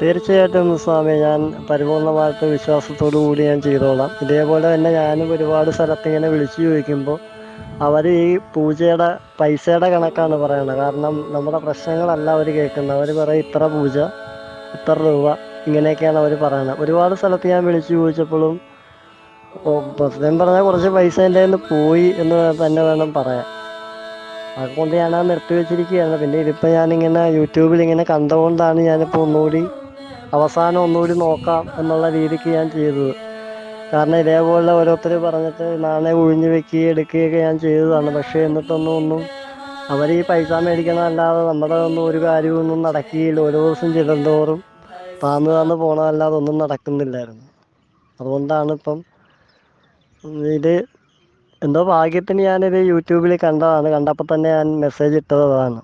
തീർച്ചയായിട്ടും സ്വാമി ഞാൻ പരിപൂർണമായിട്ട് വിശ്വാസത്തോടു കൂടി ഞാൻ ചെയ്തോളാം. ഇതേപോലെ തന്നെ ഞാനും ഒരുപാട് സ്ഥലത്ത് ഇങ്ങനെ വിളിച്ചു ചോദിക്കുമ്പോൾ അവർ ഈ പൂജയുടെ പൈസയുടെ കണക്കാണ് പറയുന്നത് കാരണം നമ്മുടെ പ്രശ്നങ്ങളല്ല അവർ കേൾക്കുന്നത്. അവർ പറയും ഇത്ര പൂജ ഇത്ര രൂപ ഇങ്ങനെയൊക്കെയാണ് അവർ പറയുന്നത് ഒരുപാട് സ്ഥലത്ത് ഞാൻ വിളിച്ചു ചോദിച്ചപ്പോഴും പ്രസിഡന്റ് പറഞ്ഞാൽ കുറച്ച് പൈസ എന്റെ നിന്ന് പോയി എന്ന് തന്നെ വേണം പറയാൻ. അതുകൊണ്ട് ഞാൻ അത് നിർത്തി വെച്ചിരിക്കുകയാണ് പിന്നെ ഇതിപ്പോൾ ഞാനിങ്ങനെ യൂട്യൂബിൽ ഇങ്ങനെ കണ്ടുകൊണ്ടാണ് ഞാനിപ്പോൾ ഒന്നുകൂടി അവസാനം ഒന്നുകൂടി നോക്കാം എന്നുള്ള രീതിക്ക് ഞാൻ ചെയ്തത്. കാരണം ഇതേപോലെ ഓരോരുത്തർ പറഞ്ഞിട്ട് നാണയം ഒഴിഞ്ഞു വെക്കുകയും എടുക്കുകയൊക്കെ ഞാൻ ചെയ്തതാണ്. പക്ഷേ എന്നിട്ടൊന്നും ഒന്നും അവർ ഈ പൈസ മേടിക്കണമല്ലാതെ നമ്മുടെ ഒന്നും ഒരു കാര്യമൊന്നും നടക്കുകയില്ല. ഓരോ ദിവസം ചെല്ലുന്തോറും താന്ന് താന്ന് പോകണമല്ലാതെ ഒന്നും നടക്കുന്നില്ലായിരുന്നു. അതുകൊണ്ടാണ് ഇപ്പം ഇത് എന്തോ ഭാഗ്യത്തിന് ഞാനിത് യൂട്യൂബിൽ കണ്ടതാണ്. കണ്ടപ്പോൾ തന്നെ ഞാൻ മെസ്സേജ് ഇട്ടതാണ്